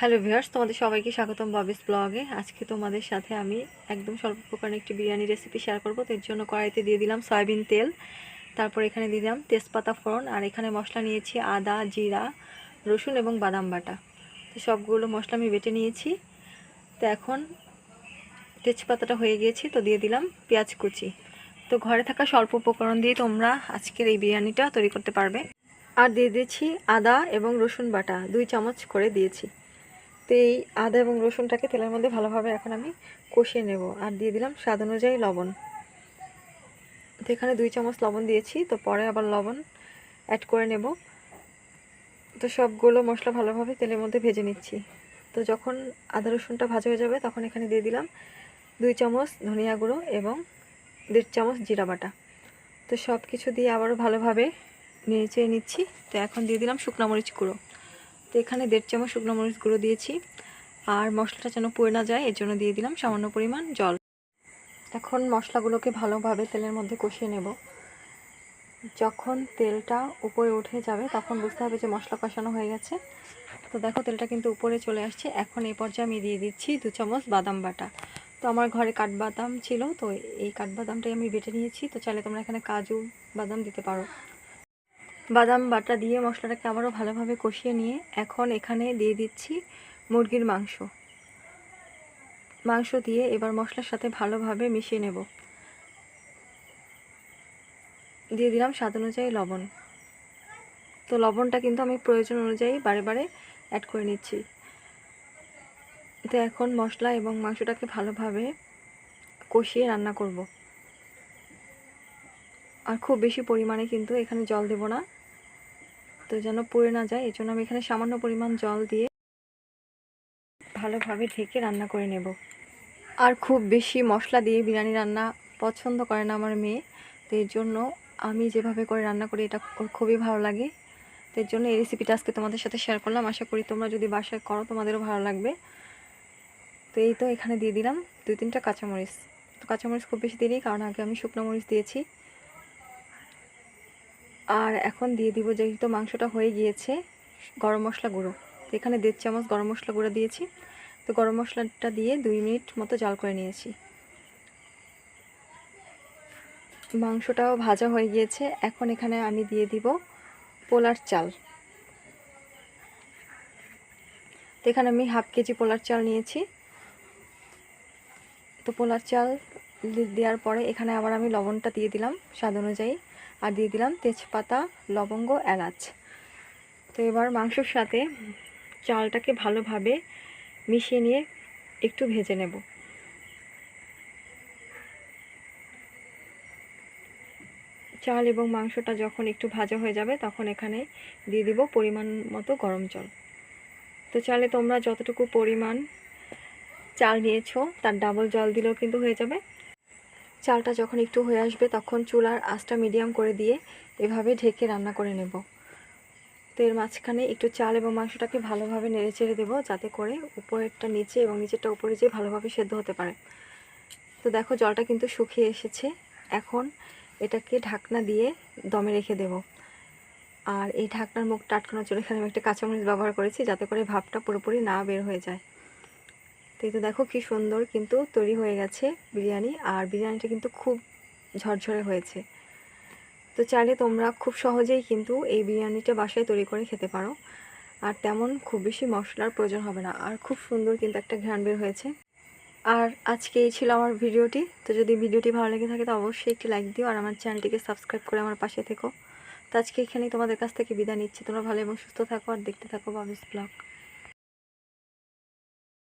Hello viewers, তোমাদের সবাইকে স্বাগতম ববিস ব্লগে। আজকে তোমাদের সাথে আমি একদম স্বল্প প্রকারের একটি বিরিয়ানি রেসিপি শেয়ার করব। এর জন্য কড়াইতে দিয়ে দিলাম সয়াবিন তেল, তারপর এখানে দিয়ে দিলাম তেজপাতা ফোড়ন, আর এখানে মশলা নিয়েছি আদা, জিরা, রসুন এবং বাদাম বাটা। তো সবগুলো মশলা আমি বেটে নিয়েছি। তো এখন তেজপাতাটা হয়ে গিয়েছে, তো দিয়ে দিলাম পেঁয়াজ কুচি। তো ঘরে থাকা স্বল্প উপকরণ দিয়ে তোমরা আজকের এই বিরিয়ানিটা তৈরি করতে পারবে। আর দিয়ে দিয়েছি আদা এবং রসুন বাটা, দুই চামচ করে দিয়েছি। তো এই আদা এবং রসুনটাকে তেলের মধ্যে ভালোভাবে এখন আমি কষিয়ে নেব। আর দিয়ে দিলাম স্বাদ অনুযায়ী লবণ। তো এখানে দুই চামচ লবণ দিয়েছি, তো পরে আবার লবণ অ্যাড করে নেব। তো সবগুলো মশলা ভালোভাবে তেলের মধ্যে ভেজে নিচ্ছি। তো যখন আদা রসুনটা ভাজা হয়ে যাবে, তখন এখানে দিয়ে দিলাম দুই চামচ ধনিয়া গুঁড়ো এবং দেড় চামচ জিরা বাটা। তো সব কিছু দিয়ে আবারও ভালোভাবে নেড়ে চেড়ে নিচ্ছি। তো এখন দিয়ে দিলাম শুকনো মরিচ গুঁড়ো। তো এখানে দেড় চামচ শুকনো মরিচ গুঁড়ো দিয়েছি। আর মশলাটা যেন পুড়ে না যায়, এর জন্য দিয়ে দিলাম সামান্য পরিমাণ জল। এখন মশলাগুলোকে ভালোভাবে তেলের মধ্যে কষিয়ে নেব। যখন তেলটা উপরে উঠে যাবে, তখন বুঝতে হবে যে মশলা কষানো হয়ে গেছে। তো দেখো, তেলটা কিন্তু উপরে চলে আসছে। এখন এই পর্যায়ে আমি দিয়ে দিচ্ছি দু চামচ বাদাম বাটা। তো আমার ঘরে কাঠবাদাম ছিল, তো এই কাঠবাদামটাই আমি বেটে নিয়েছি। তো চাইলে তোমরা এখানে কাজু বাদাম দিতে পারো। বাদাম বাটা দিয়ে মশলাটাকে আবারও ভালোভাবে কষিয়ে নিয়ে এখন এখানে দিয়ে দিচ্ছি মুরগির মাংস। মাংস দিয়ে এবার মশলার সাথে ভালোভাবে মিশিয়ে নেব। দিয়ে দিলাম স্বাদ অনুযায়ী লবণ। তো লবণটা কিন্তু আমি প্রয়োজন অনুযায়ী বারে বারে অ্যাড করে নিচ্ছি। তো এখন মশলা এবং মাংসটাকে ভালোভাবে কষিয়ে রান্না করব। আর খুব বেশি পরিমাণে কিন্তু এখানে জল দেব না। তো যেন পুড়ে না যায় এই জন্য আমি এখানে সামান্য পরিমাণ জল দিয়ে ভালোভাবে ঢেকে রান্না করে নেব। আর খুব বেশি মশলা দিয়ে বিরিয়ানি রান্না পছন্দ করে না আমার মেয়ে, তো এর জন্য আমি যেভাবে করে রান্না করি, এটা ওর খুবই ভালো লাগে। তো এর জন্য এই রেসিপিটা আজকে তোমাদের সাথে শেয়ার করলাম। আশা করি তোমরা যদি বাসায় করো, তোমাদেরও ভালো লাগবে। তো এই তো এখানে দিয়ে দিলাম দুই তিনটা কাঁচামরিচ। তো কাঁচামরিচ খুব বেশি দিইনি, কারণ আগে আমি শুকনো মরিচ দিয়েছি। আর এখন দিয়ে দিব যেহেতু মাংসটা হয়ে গিয়েছে, গরম মশলা গুঁড়ো। তো এখানে দেড় চামচ গরম মশলা গুঁড়ো দিয়েছি। তো গরম মশলাটা দিয়ে দুই মিনিট মতো জাল করে নিয়েছি। মাংসটাও ভাজা হয়ে গিয়েছে। এখন এখানে আমি দিয়ে দিব পোলার চাল। তো এখানে আমি হাফ কেজি পোলার চাল নিয়েছি। তো পোলার চাল দেওয়ার পরে এখানে আবার আমি লবণটা দিয়ে দিলাম স্বাদ অনুযায়ী। আর দিয়ে দিলাম তেজপাতা, লবঙ্গ, এলাচ। তো এবার মাংসর সাথে চালটাকে ভালোভাবে মিশিয়ে নিয়ে একটু ভেজে নেব। চাল এবং মাংসটা যখন একটু ভাজা হয়ে যাবে, তখন এখানে দিয়ে দিব পরিমাণ মতো গরম জল। তো চালে তোমরা যতটুকু পরিমাণ চাল নিয়েছো, তার ডাবল জল দিলেও কিন্তু হয়ে যাবে। চালটা যখন একটু হয়ে আসবে, তখন চুলার আঁচটা মিডিয়াম করে দিয়ে এভাবে ঢেকে রান্না করে নেব। তো এর মাঝখানে একটু চাল এবং মাংসটাকে ভালোভাবে নেড়ে চেড়ে দেবো, যাতে করে উপরেরটা নিচে এবং নিচেরটা উপরে যেয়ে ভালোভাবে সেদ্ধ হতে পারে। তো দেখো, জলটা কিন্তু শুকিয়ে এসেছে। এখন এটাকে ঢাকনা দিয়ে দমে রেখে দেব। আর এই ঢাকনার মুখটা আটকানোর জন্য এখানে আমি একটা কাঁচামরিচ ব্যবহার করেছি, যাতে করে ভাবটা পুরোপুরি না বের হয়ে যায়। তো এই তো দেখো কি সুন্দর কিন্তু তৈরি হয়ে গেছে বিরিয়ানি, আর বিরিয়ানিটা কিন্তু খুব ঝরঝরে হয়েছে। তো চাইলে তোমরা খুব সহজেই কিন্তু এই বিরিয়ানিটা বাসায় তৈরি করে খেতে পারো। আর তেমন খুব বেশি মশলার প্রয়োজন হবে না, আর খুব সুন্দর কিন্তু একটা ঘ্রাণ বের হয়েছে। আর আজকে এই ছিল আমার ভিডিওটি, তো যদি ভিডিওটি ভালো লেগে থাকে তো অবশ্যই একটি লাইক দিও, আর আমার চ্যানেলটিকে সাবস্ক্রাইব করে আমার পাশে থেকো। তো আজকে এখানেই তোমাদের কাছ থেকে বিদায় নিচ্ছি, তোমরা ভালো এবং সুস্থ থাকো, আর দেখতে থাকো বাবিস ব্লগ।